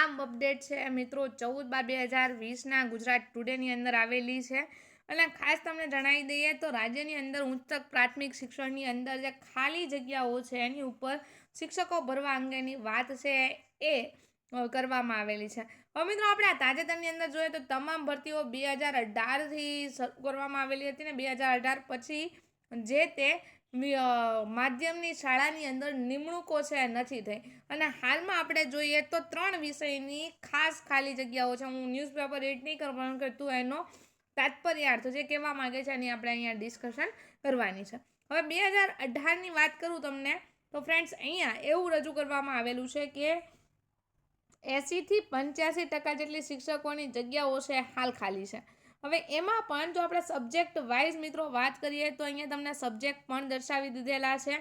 આ અપડેટ છે મિત્રો. ચૌદ બાર બે હજાર વીસના ગુજરાત ટુડેની અંદર આવેલી છે. અને ખાસ તમને જણાવી દઈએ તો રાજ્યની અંદર ઉચ્ચક પ્રાથમિક શિક્ષણની અંદર જે ખાલી જગ્યાઓ છે એની ઉપર શિક્ષકો ભરવા અંગેની વાત છે એ કરવામાં આવેલી છે. હવે મિત્રો આપણે આ તાજેતરની અંદર જોઈએ તો તમામ ભરતીઓ બે હજાર અઢારથી શરૂ કરવામાં આવેલી હતી ને બે હજાર અઢાર પછી જે તે માધ્યમની શાળાની અંદર નિમણૂકો છે નથી થઈ. અને હાલમાં આપણે જોઈએ તો ત્રણ વિષયની ખાસ ખાલી જગ્યાઓ છે. હું ન્યૂઝપેપર રીડ નહીં કરવાનું કરતું એનો તાત્પર્યાર્થ જે કહેવા માગે છે એની આપણે અહીંયા ડિસ્કશન કરવાની છે. હવે બે હજાર અઢારની વાત કરું તમને, તો ફ્રેન્ડ્સ, અહીંયા એવું રજૂ કરવામાં આવેલું છે કે એંસીથી પંચ્યાસી ટકા જેટલી શિક્ષકોની જગ્યાઓ છે હાલ ખાલી છે. હવે એમાં પણ જો આપણે સબ્જેક્ટ વાઇઝ મિત્રો વાત કરીએ તો અહીંયા તમને સબ્જેક્ટ પણ દર્શાવી દીધેલા છે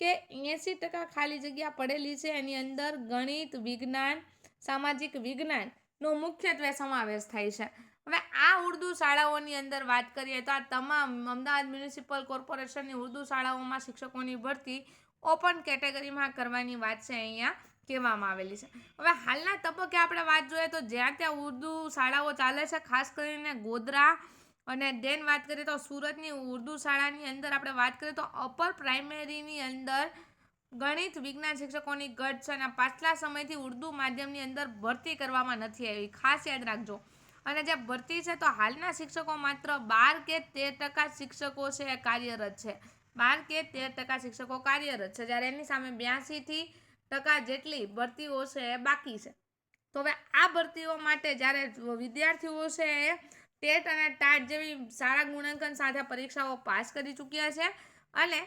કે એંસી ટકા ખાલી જગ્યા પડેલી છે. એની અંદર ગણિત, વિજ્ઞાન, સામાજિક વિજ્ઞાનનો મુખ્યત્વે સમાવેશ થાય છે. હવે આ ઉર્દુ શાળાઓની અંદર વાત કરીએ તો આ તમામ અમદાવાદ મ્યુનિસિપલ કોર્પોરેશનની ઉર્દુ શાળાઓમાં શિક્ષકોની ભરતી ઓપન કેટેગરીમાં કરવાની વાત છે અહીંયા. કહેવામાં આવેલી છે. હવે હાલના તબક્કે આપણે વાત જોઈએ તો જ્યાં ત્યાં ઉર્દુ શાળાઓ ચાલે છે, ખાસ કરીને ગોધરા અને દેન વાત કરીએ તો સુરતની ઉર્દુ શાળાની અંદર આપણે વાત કરીએ તો અપર પ્રાઇમરીની અંદર ગણિત વિજ્ઞાન શિક્ષકોની ઘટ છે અને પાછલા સમયથી ઉર્દુ માધ્યમની અંદર ભરતી કરવામાં નથી આવી. ખાસ યાદ રાખજો. અને જે ભરતી છે તો હાલના શિક્ષકો માત્ર બાર કે તેર ટકા શિક્ષકો છે કાર્યરત છે. બાર કે તેર ટકા શિક્ષકો કાર્યરત છે. જ્યારે એની સામે બ્યાસીથી ટકા જેટલી ભરતીઓ છે એ બાકી છે. તો હવે આ ભરતીઓ માટે જ્યારે વિદ્યાર્થીઓ છે એ ટેટ અને ટાટ જેવી સારા ગુણાંકન સાથે પરીક્ષાઓ પાસ કરી ચૂક્યા છે અને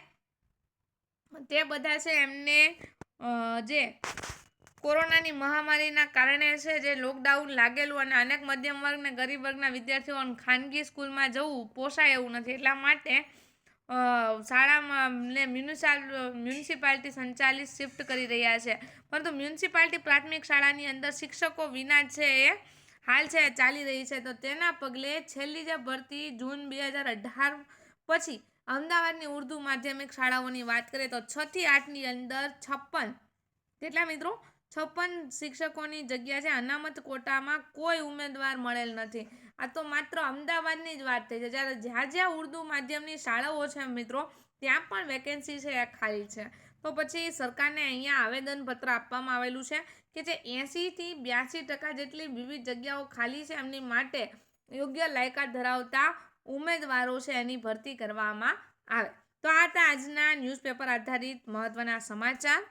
તે બધા છે એમને જે કોરોનાની મહામારીના કારણે છે જે લોકડાઉન લાગેલું અને અનેક મધ્યમ વર્ગ ને ગરીબ વર્ગના વિદ્યાર્થીઓને ખાનગી સ્કૂલમાં જવું પોસાય એવું નથી. એટલા માટે શાળામાં ને મ્યુનિસાલ, મ્યુનિસિપાલિટી સંચાલિત શિફ્ટ કરી રહ્યા છે. પરંતુ મ્યુનિસિપાલિટી પ્રાથમિક શાળાની અંદર શિક્ષકો વિના છે એ હાલ છે, ચાલી રહી છે. તો તેના પગલે છેલ્લી જે ભરતી જૂન બે હજાર અઢાર પછી અમદાવાદની ઉર્દુ માધ્યમિક શાળાઓની વાત કરીએ તો છથી આઠની અંદર છપ્પન. કેટલા મિત્રો? છપ્પન શિક્ષકોની જગ્યા છે. અનામત કોટામાં કોઈ ઉમેદવાર મળેલ નથી. આ તો માત્ર અમદાવાદની જ વાત થઈ છે. જ્યારે જ્યાં જ્યાં ઉર્દુ માધ્યમની શાળાઓ છે મિત્રો, ત્યાં પણ વેકેન્સી છે એ ખાલી છે. તો પછી સરકારને અહીંયા આવેદનપત્ર આપવામાં આવેલું છે કે જે એંસીથી બ્યાસી ટકા જેટલી વિવિધ જગ્યાઓ ખાલી છે, એમની માટે યોગ્ય લાયકાત ધરાવતા ઉમેદવારો છે એની ભરતી કરવામાં આવે. તો આ હતા આજના ન્યૂઝપેપર આધારિત મહત્ત્વના સમાચાર.